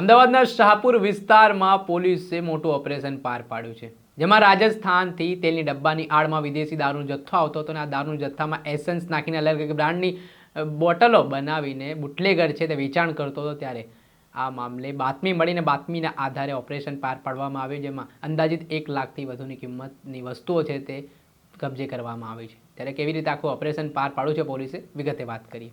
અમદાવાદના શાહપુર વિસ્તારમાં પોલીસે મોટું ઓપરેશન પાર પાડ્યું છે. જેમાં રાજસ્થાનથી તેલની ડબ્બાની આડમાં વિદેશી દારૂનો જથ્થો આવતો હતો અને આ દારૂના જથ્થામાં એસન્સ નાખીને અલગ અલગ બ્રાન્ડની બોટલો બનાવીને બુટલેગર છે તે વેચાણ કરતો હતો ત્યારે. આ મામલે બાતમી મળીને બાતમીના આધારે ઓપરેશન પાર પાડવામાં આવ્યું, જેમાં અંદાજિત એક લાખથી વધુની કિંમતની વસ્તુઓ છે તે કબજે કરવામાં આવી છે. ત્યારે કેવી રીતે આખું ઓપરેશન પાર પાડ્યું છે પોલીસે? વિગતે વાત કરીએ.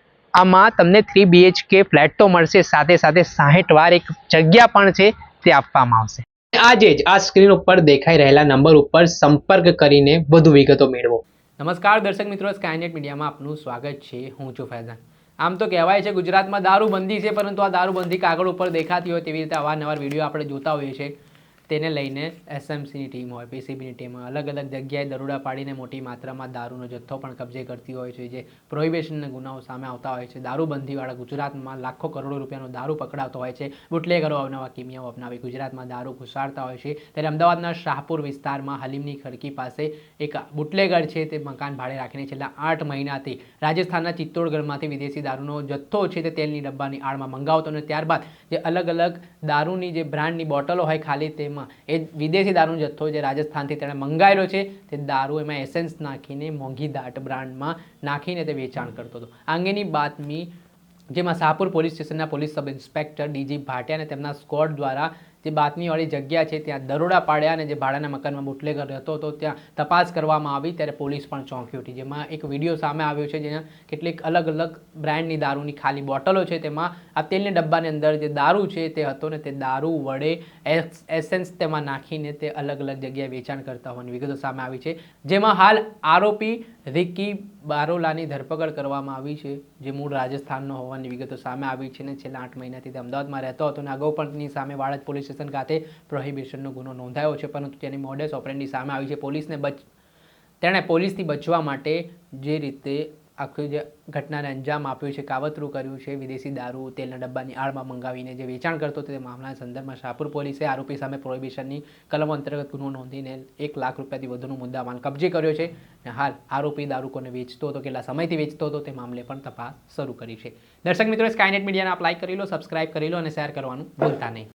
આમાં તમને થ્રી બીએચકે ફ્લેટ તો મળશે. સાથે સાથે સાહીઠ વાર એક જગ્યા પણ છે તે આપવામાં આવશે. આજે જ આ સ્ક્રીન ઉપર દેખાઈ રહેલા નંબર ઉપર સંપર્ક કરીને વધુ વિગતો મેળવો. નમસ્કાર દર્શક મિત્રો સ્કાયનેટ મીડિયામાં આપનું સ્વાગત છે. હું છું ફૈઝાન. આમ તો કહેવાય છે ગુજરાતમાં દારૂબંધી છે પરંતુ આ દારૂબંધી કાગળ ઉપર દેખાતી હોય તેવી રીતે અવારનવાર વીડિયો આપણે જોતા હોઈએ છીએ. તેને લઈને એસએમસીની ટીમ હોય પીસીબીની ટીમ હોય અલગ અલગ જગ્યાએ દરોડા પાડીને મોટી માત્રામાં દારૂનો જથ્થો પણ કબજે કરતી હોય છે, જે પ્રોહિબિશનના ગુનાઓ સામે આવતા હોય છે. દારૂબંધીવાળા ગુજરાતમાં લાખો કરોડો રૂપિયાનો દારૂ પકડાતો હોય છે. બુટલેગરો અવનવા કિમિયાઓ અપનાવી ગુજરાતમાં દારૂ ઘુસાડતા હોય છે. ત્યારે અમદાવાદના શાહપુર વિસ્તારમાં હલીમની ખડકી પાસે એક બુટલેગર છે તે મકાન ભાડે રાખીને છેલ્લા આઠ મહિનાથી રાજસ્થાનના ચિત્તોડગઢમાંથી વિદેશી દારૂનો જથ્થો છે તે તેલની ડબ્બાની આડમાં મંગાવતો અને ત્યારબાદ જે અલગ અલગ દારૂની જે બ્રાન્ડની બોટલો હોય ખાલી તેમાં એ વિદેશી દારૂનો જથ્થો જે રાજસ્થાનથી તેણે મંગાવેલો છે, તે દારૂ એમાં એસેન્સ નાખીને મોંઘી દાટ બ્રાન્ડમાં નાખીને તે વેચાણ કરતો હતો. આ અંગેની બાતમી, જેમાં શાહપુર પોલીસ સ્ટેશનના police sub inspector D G Bhatia અને તેમના સ્કોડ દ્વારા જે બાતમીવાળી જગ્યા છે, ત્યાં દરોડા પાડ્યા અને જે ભાડાના મકાનમાં બુટલેગર રહેતો હતો ત્યાં તપાસ કરવામાં આવી, ત્યારે પોલીસ પણ ચોંકી ઉઠી. જેમાં એક વીડિયો સામે આવ્યો છે, જેના કેટલીક અલગ અલગ બ્રાન્ડની દારૂની ખાલી બોટલો છે, તેમાં આ તેલની ડબ્બાની અંદર જે દારૂ છે, તે હતો ને તે દારૂ વડે એસ- એસેન્સ તેમાં નાખીને તે અલગ અલગ જગ્યાએ વેચાણ કરતા હોવાની વિગતો સામે આવી છે. જેમાં હાલ આરોપી રિકી બારોલાની ધરપકડ કરવામાં આવી છે, જે મૂળ રાજસ્થાનનો હોવાની વિગતો સામે આવી છે ને છેલ્લા આઠ મહિનાથી તે અમદાવાદમાં રહેતો હતો અને અગાઉ પણ સામે વાડજ પોલીસ સ્ટેશન ખાતે પ્રોહિબિશનનો ગુનો નોંધાયો છે, પરંતુ તેની મોડેસ ઓપરેન્ડી સામે આવી છે. પોલીસને બચ, તેણે પોલીસથી બચવા માટે જે રીતે આખી જે ઘટનાને અંજામ આપ્યું છે, કાવતરું કર્યું છે, વિદેશી દારૂ, તેલના ડબ્બાની આડમાં મંગાવીને જે વેચાણ કરતો તે મામલાના સંદર્ભમાં શાહપુર પોલીસે આરોપી સામે પ્રોહિબિશનની કલમો અંતર્ગત ગુનો નોંધીને એક લાખ રૂપિયાથી વધુનો મુદ્દામાલ કબજે કર્યો છે અને હાલ આરોપી દારૂકોને વેચતો હતો, કેટલા સમયથી વેચતો હતો, તે મામલે પણ તપાસ શરૂ કરી છે. દર્શક મિત્રો, સ્કાયનેટ મીડિયાને આપ લાઈક કરી લો સબસ્ક્રાઇબ કરી લો અને શેર કરવાનું ભૂલતા નહીં.